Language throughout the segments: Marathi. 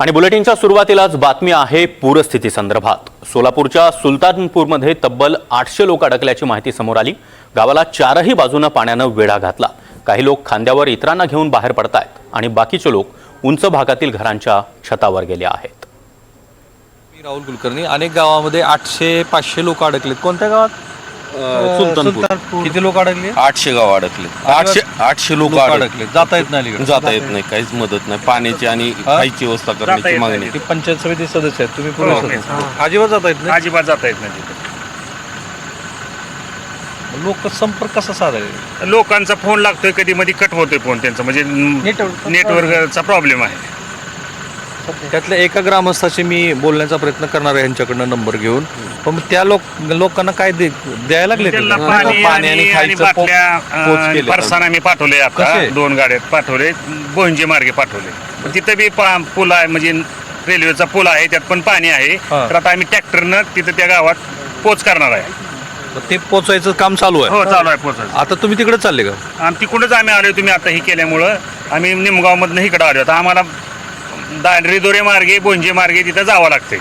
आणि बुलेटिनच्या सुरुवातीलाच बातमी आहे पूरस्थिती संदर्भात. सोलापूरच्या सुलतानपूरमध्ये तब्बल आठशे लोक अडकल्याची माहिती समोर आली. गावाला चारही बाजूनं पाण्यानं वेढा घातला. काही लोक खांद्यावर इतरांना घेऊन बाहेर पडतायत आणि बाकीचे लोक उंच भागातील घरांच्या छतावर गेले आहेत. मी राहुल कुलकर्णी. अनेक गावामध्ये आठशे पाचशे लोक अडकलेत. कोणत्या गावात? सुलतानपूर. किती लोक अडकले? आठशे गाव अडकले. आठशे आठशे लोक अडकले. जाता येत नाही अलीकडे. जाता येत नाही. काहीच मदत नाही. पाण्याची आणि खायची व्यवस्था करण्याची मागणी ती पंचायत समिती सदस्य आहेत. तुम्ही पूर्व सदस्य अजिबात जाता येत नाही? अजिबात जाता येत नाही तिथे. लोक संपर्क कसा साधायचा? लोकांचा फोन लागतोय. कधी मध्ये कट होतोय फोन त्यांचा. म्हणजे नेटवर्कचा प्रॉब्लेम आहे. त्यातल्या एका ग्रामस्थाशी मी बोलण्याचा प्रयत्न करणार आहे यांच्याकडनं नंबर घेऊन. पण त्या लोक लोकांना काय दे द्यायला लागले त्यांना ते? पाणी पाणी आणि आणि आणि खायचं पो- बाटल्या पोच केले. परसाना मी पाठवले आता. कसे? दोन गाड्यात पाठवले बोंजे मार्गे पाठवले. तिथं बी पा- पूल आहे म्हणजे रेल्वेचा पूल आहे त्यात पण पाणी आहे. हा. तर आता आम्ही ट्रॅक्टरनं तिथं त्या गावात पोच करणार आहे. ते पोचायचं काम चालू आहे? हो चालू आहे पोचायचं. आता तुम्ही तिकडे चालले का? आणि तिकडूनच आम्ही आलो तुम्ही आता हे केल्यामुळं आम्ही निमगावमधनं इकडं आलो. आता आम्हाला दांडरीदोरे मार्गे बोंजे मार्गे तिथं जावं लागतंय.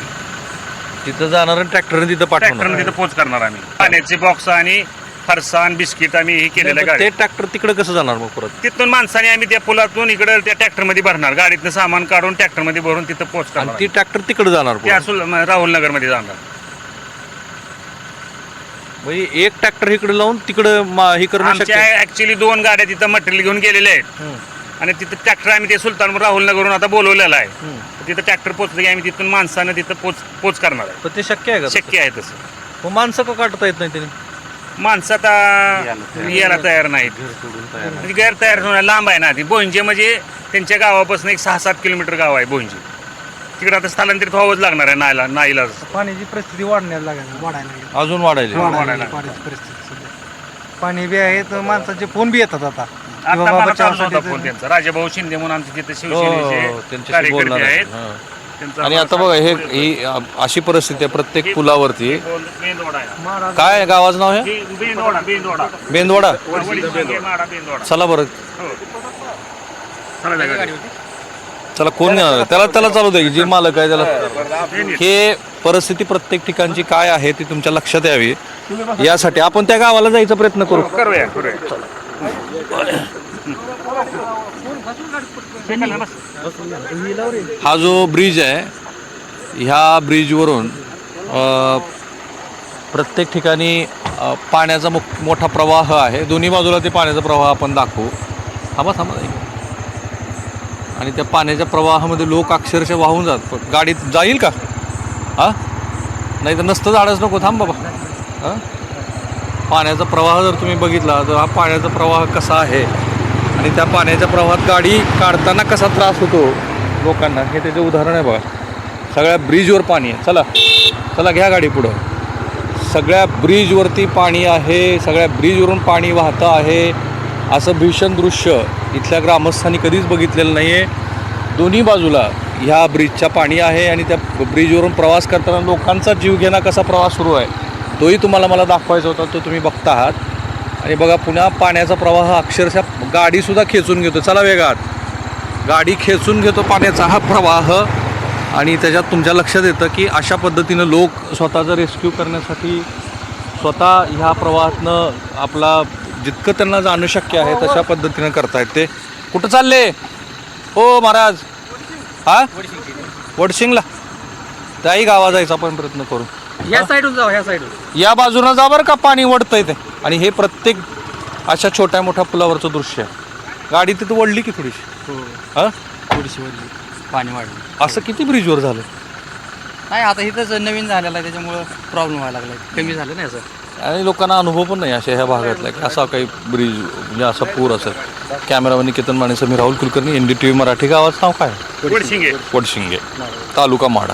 तिथं जाणार ट्रॅक्टरने तिथं पाठवणार. तिथं पोच करणार आम्ही. पाण्याचे बॉक्स आणि फरसाण बिस्किट आम्ही हे केलेलं गाडी. ते ट्रॅक्टर तिकडे कसं जाणार मग परत? तिथून माणसाने आम्ही त्या पुलातून इकडे त्या ट्रॅक्टरमध्ये भरणार. गाडीतनं सामान काढून ट्रॅक्टरमध्ये भरून तिथं पोच आणि करणार ती ट्रॅक्टर तिकडे जाणार ते परत. असू राहुल नगरमध्ये जाणार. म्हणजे एक ट्रॅक्टर इकडे लावून तिकडे हे करणं शक्य आहे? आमच्या ऍक्च्युली दोन गाड्या तिथं मटेरियल घेऊन गेलेले आहेत. हम्म. आणि तिथं ट्रॅक्टर आम्ही ते सुलतान राहुल नगरहून आता बोलवलेलं आहे. तिथं ट्रॅक्टर पोचलं की आम्ही तिथून माणसानं तिथं पोच पोच करणार आहे. पण ते शक्य आहे का तसं? शक्य आहे तसं. मग माणसं का काढता येत नाही त्यांनी माणसं आता यायला तयार नाहीत. म्हणजे गैर तयार होणार लांब आहे ना ती बोंजे म्हणजे त्यांच्या गावापासून एक सहा सात किलोमीटर गाव आहे बोंजे. तिकडे आता स्थलांतरित व्हावंच लागणार आहे नाईला नाईला पाण्याची परिस्थिती वाढण्याला लागेल वाढायला लागेल. अजून वाढायले वाढायला लागेल पाण्याची परिस्थिती सध्या. पाणी बी आहे तर माणसाचे फोन बी येतात आता. आता बाबा मला चालू बचावासाठी होता फोन त्यांचा. राजाभाऊ शिंदे म्हणून आमचे तिथे हो, शिवसेनेचे त्यांच्याशी कार्यकर्ते बोलणार आहे. आहेत. हां. त्यांचा आणि आता बघा हे ही अ, अशी परिस्थिती आहे प्रत्येक पुलावरती. बेंदोडा आहे. काय आहे गावाचं नाव आहे बे- बेंदोडा बेंदोडा बेंदवाडा. माडा बेंदोडा चला बरं. हो. चला त्या गाडी. चला कोण त्याला त्याला चालू. दे जे मालक आहे त्याला. हे परिस्थिती प्रत्येक ठिकाणची काय आहे ती तुमच्या लक्षात यावी. यासाठी आपण त्या गावाला जायचा प्रयत्न करू. करूया करूया. हा जो ब्रिज आहे ह्या ब्रिजवरून प्रत्येक ठिकाणी पाण्याचा मो मोठा प्रवाह आहे. दोन्ही बाजूला ते पाण्याचा प्रवाह आपण दाखवू. थांबा थांबा आणि त्या पाण्याच्या प्रवाहामध्ये लोक अक्षरशः वाहून जात गाडीत जाईल का? हां? नाही तर नसतं झाडच नको. थांब बाबा. हां? पाण्याचा प्रवाह जर तुम्ही बघितला तर हा पाण्याचा प्रवाह कसा आहे? आणि त्या पाण्याच्या प्रवाहात गाडी काढताना कसा त्रास होतो लोकांना? हे त्याचं उदाहरण आहे बघा. सगळ्या ब्रिजवर पाणी आहे. चला. चला घ्या गाडी पुढं. सगळ्या ब्रिजवरती पाणी आहे सगळ्या ब्रिजवरून पाणी वाहतं आहे असं भीषण दृश्य इथल्या ग्रामस्थांनी कधीच बघितलेलं नाही आहे दोन्ही बाजूला ह्या ब्रिजच्या पाणी आहे आणि त्या ब्रिजवरून प्रवास करताना लोकांचा जीवघेणा कसा प्रवास सुरू आहे? तोही तुम्हाला मला दाखवायचा होता तो तुम्ही बघता आहात आणि बघा पुन्हा पाण्याचा प्रवाह अक्षरशः गाडीसुद्धा खेचून घेतो. चला वेगात. गाडी खेचून घेतो पाण्याचा हा प्रवाह. आणि त्याच्यात तुमच्या लक्षात येतं की अशा पद्धतीनं लोक स्वतःचा रेस्क्यू करण्यासाठी स्वतः ह्या प्रवाहातनं आपला जितकं त्यांना जाणं शक्य आहे तशा पद्धतीनं करतायत ते. कुठं चालले? हो महाराज. हा? वडशिंगला. त्याही गावा जायचा आपण प्रयत्न करू. या साईडून जाऊ ह्या साईडून. या बाजूनं जा बरं का पाणी वडतंय ते. आणि हे प्रत्येक अशा छोट्या मोठ्या पुलावरचं दृश्य आहे. गाडी तिथं वडली की थोडीशी. हा. थोडीशी वरली पाणी वाढलं. असं किती ब्रिजवर झालं? नाही आता इथंच नवीन झालेलं आहे त्याच्यामुळं प्रॉब्लेम व्हायला लागला कमी झालं नाही असं. आणि लोकांना अनुभव पण नाही अशा ह्या भागातला की असा काही ब्रिज म्हणजे असा पूर असेल. कॅमेरामॅन निकेतन माने मी Rahul Kulkarni N D T V Marathi गावाचं नाव काय? वडशिंगे. वडशिंगे. तालुका माढा.